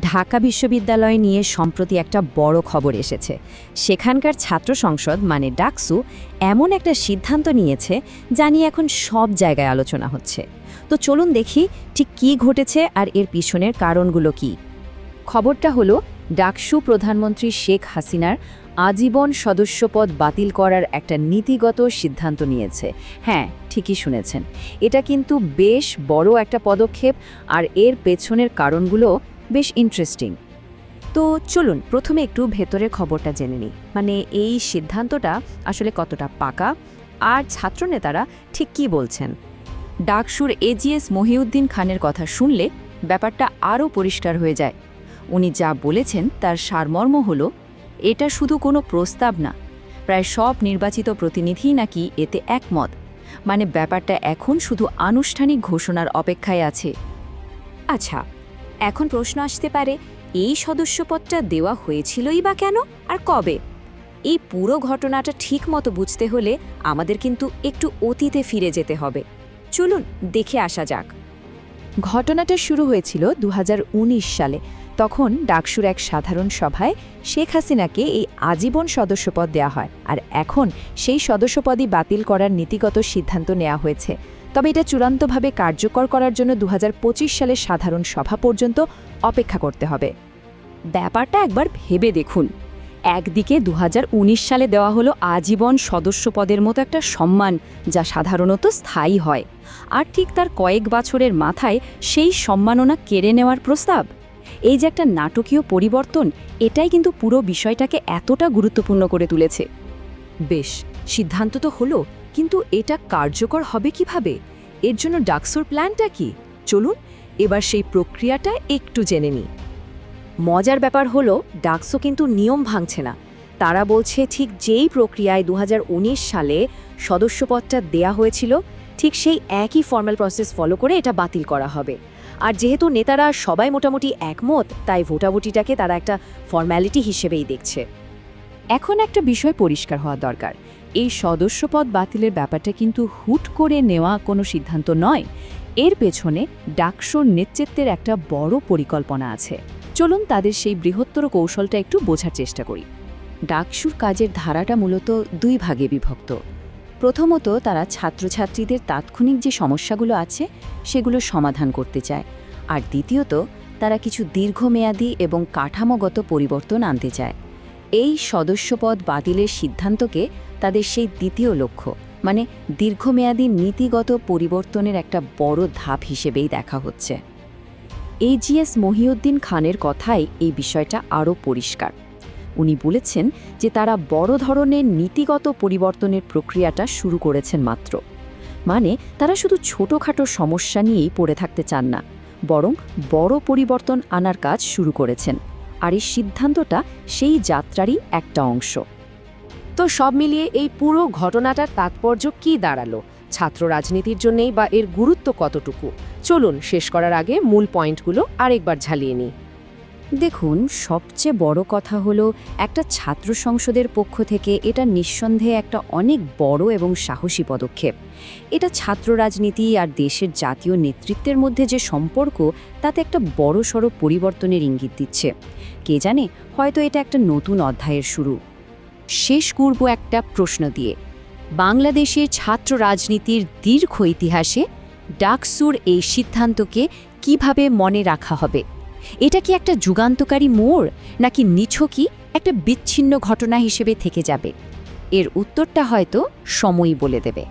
ঢাকা বিশ্ববিদ্যালয় নিয়ে সম্প্রতি একটা বড় খবর এসেছে। সেখানকার ছাত্র সংসদ মানে ডাকসু এমন একটা সিদ্ধান্ত নিয়েছে যা নিয়ে এখন সব জায়গায় আলোচনা হচ্ছে। তো চলুন দেখি ঠিক কী ঘটেছে আর এর পিছনের কারণগুলো কি। খবরটা হলো, ডাকসু প্রধানমন্ত্রী শেখ হাসিনার আজীবন সদস্যপদ বাতিল করার একটা নীতিগত সিদ্ধান্ত নিয়েছে। হ্যাঁ ঠিকই শুনেছেন। এটা কিন্তু বেশ বড় একটা পদক্ষেপ আর এর পেছনের কারণগুলো বেশ ইন্টারেস্টিং তো চলুন, প্রথমে একটু ভেতরের খবরটা জেনে নিই। মানে এই সিদ্ধান্তটা আসলে কতটা পাকা? আর ছাত্রনেতারা ঠিক কী বলছেন? ডাকসুর এজিএস মহিউদ্দিন খানের কথা শুনলে ব্যাপারটা আরও পরিষ্কার হয়ে যায়। উনি যা বলেছেন তার সারমর্ম হল, এটা শুধু কোনো প্রস্তাব না, প্রায় সব নির্বাচিত প্রতিনিধিই নাকি এতে একমত। মানে ব্যাপারটা এখন শুধু আনুষ্ঠানিক ঘোষণার অপেক্ষায় আছে। আচ্ছা এখন প্রশ্ন আসতে পারে, এই সদস্যপদটা দেওয়া হয়েছিলই বা কেন আর কবে? এই পুরো ঘটনাটা ঠিক মতো বুঝতে হলে আমাদের কিন্তু একটু অতীতে ফিরে যেতে হবে। চলুন দেখে আসা যাক। ঘটনাটা শুরু হয়েছিল দু হাজার উনিশ সালে। তখন ডাকসুর এক সাধারণ সভায় শেখ হাসিনাকে এই আজীবন সদস্যপদ দেয়া হয় আর এখন সেই সদস্যপদই বাতিল করার নীতিগত সিদ্ধান্ত নেওয়া হয়েছে। তবে এটা চূড়ান্তভাবে কার্যকর করার জন্য দু হাজার পঁচিশ সালের সাধারণ সভা পর্যন্ত অপেক্ষা করতে হবে। ব্যাপারটা একবার ভেবে দেখুন। একদিকে দু হাজার উনিশ সালে দেওয়া হলো আজীবন সদস্যপদের মতো একটা সম্মান যা সাধারণত স্থায়ী হয়। আর ঠিক তার কয়েক বছরের মাথায় সেই সম্মাননা কেড়ে নেওয়ার প্রস্তাব? এই যে একটা নাটকীয় পরিবর্তন, এটাই কিন্তু পুরো বিষয়টাকে এতটা গুরুত্বপূর্ণ করে তুলেছে। বেশ, সিদ্ধান্ত তো হলো, কিন্তু এটা কার্যকর হবে কীভাবে? এর জন্য ডাকসুর প্ল্যানটা কি? চলুন, এবার সেই প্রক্রিয়াটা একটু জেনে নিই। মজার ব্যাপার হলো, ডাকসো কিন্তু নিয়ম ভাঙছে না। তারা বলছে, ঠিক যেই প্রক্রিয়ায় দু হাজার উনিশ সালে সদস্যপদটা দেয়া হয়েছিল ঠিক সেই একই ফর্মাল প্রসেস ফলো করে এটা বাতিল করা হবে। আর যেহেতু নেতারা সবাই মোটামুটি একমত, তাই ভোটাভুটিটাকে তারা একটা ফর্ম্যালিটি হিসেবেই দেখছে। এখন একটা বিষয় পরিষ্কার হওয়া দরকার। এই সদস্যপদ বাতিলের ব্যাপারটা কিন্তু হুট করে নেওয়া কোনো সিদ্ধান্ত নয়। এর পেছনে ডাকসোর নেতৃত্বের একটা বড় পরিকল্পনা আছে। চলুন তাদের সেই বৃহত্তর কৌশলটা একটু বোঝার চেষ্টা করি। ডাকসুর কাজের ধারাটা মূলত দুই ভাগে বিভক্ত। প্রথমত তারা ছাত্রছাত্রীদের তাৎক্ষণিক যে সমস্যাগুলো আছে, সেগুলো সমাধান করতে চায়। আর দ্বিতীয়ত, তারা কিছু দীর্ঘমেয়াদী এবং কাঠামোগত পরিবর্তন আনতে চায়। এই সদস্যপদ বাতিলের সিদ্ধান্তকে তাদের সেই দ্বিতীয় লক্ষ্য মানে দীর্ঘমেয়াদী নীতিগত পরিবর্তনের একটা বড় ধাপ হিসেবেই দেখা হচ্ছে। এজিএস মহিউদ্দিন খানের কথাই এই বিষয়টা আরও পরিষ্কার। উনি বলেছেন যে তারা বড় ধরনের নীতিগত পরিবর্তনের প্রক্রিয়াটা শুরু করেছেন মাত্র। মানে তারা শুধু ছোটোখাটো সমস্যা নিয়েই পড়ে থাকতে চান না, বরং বড় পরিবর্তন আনার কাজ শুরু করেছেন। আর এই সিদ্ধান্তটা সেই যাত্রারই একটা অংশ। তো সব মিলিয়ে এই পুরো ঘটনাটার তাৎপর্য কি দাঁড়াল? ছাত্র রাজনীতির জন্যেই বা এর গুরুত্ব কতটুকু? চলুন শেষ করার আগে মূল পয়েন্টগুলো আরেকবার ঝালিয়ে নিই। দেখুন, সবচেয়ে বড় কথা হলো, একটা ছাত্র সংসদের পক্ষ থেকে এটা নিঃসন্দেহে একটা অনেক বড় এবং সাহসী পদক্ষেপ। এটা ছাত্র রাজনীতি আর দেশের জাতীয় নেতৃত্বের মধ্যে যে সম্পর্ক, তাতে একটা বড় সড়ো পরিবর্তনের ইঙ্গিত দিচ্ছে। কে জানে, হয়তো এটা একটা নতুন অধ্যায়ের শুরু। শেষ করব একটা প্রশ্ন দিয়ে। বাংলাদেশের ছাত্র রাজনীতির দীর্ঘ ইতিহাসে ডাকসুর এই সিদ্ধান্তকে কীভাবে মনে রাখা হবে? এটা কি একটা যুগান্তকারী মোড়, নাকি নিছকই একটা বিচ্ছিন্ন ঘটনা হিসেবে থেকে যাবে? এর উত্তরটা হয়তো সময়ই বলে দেবে।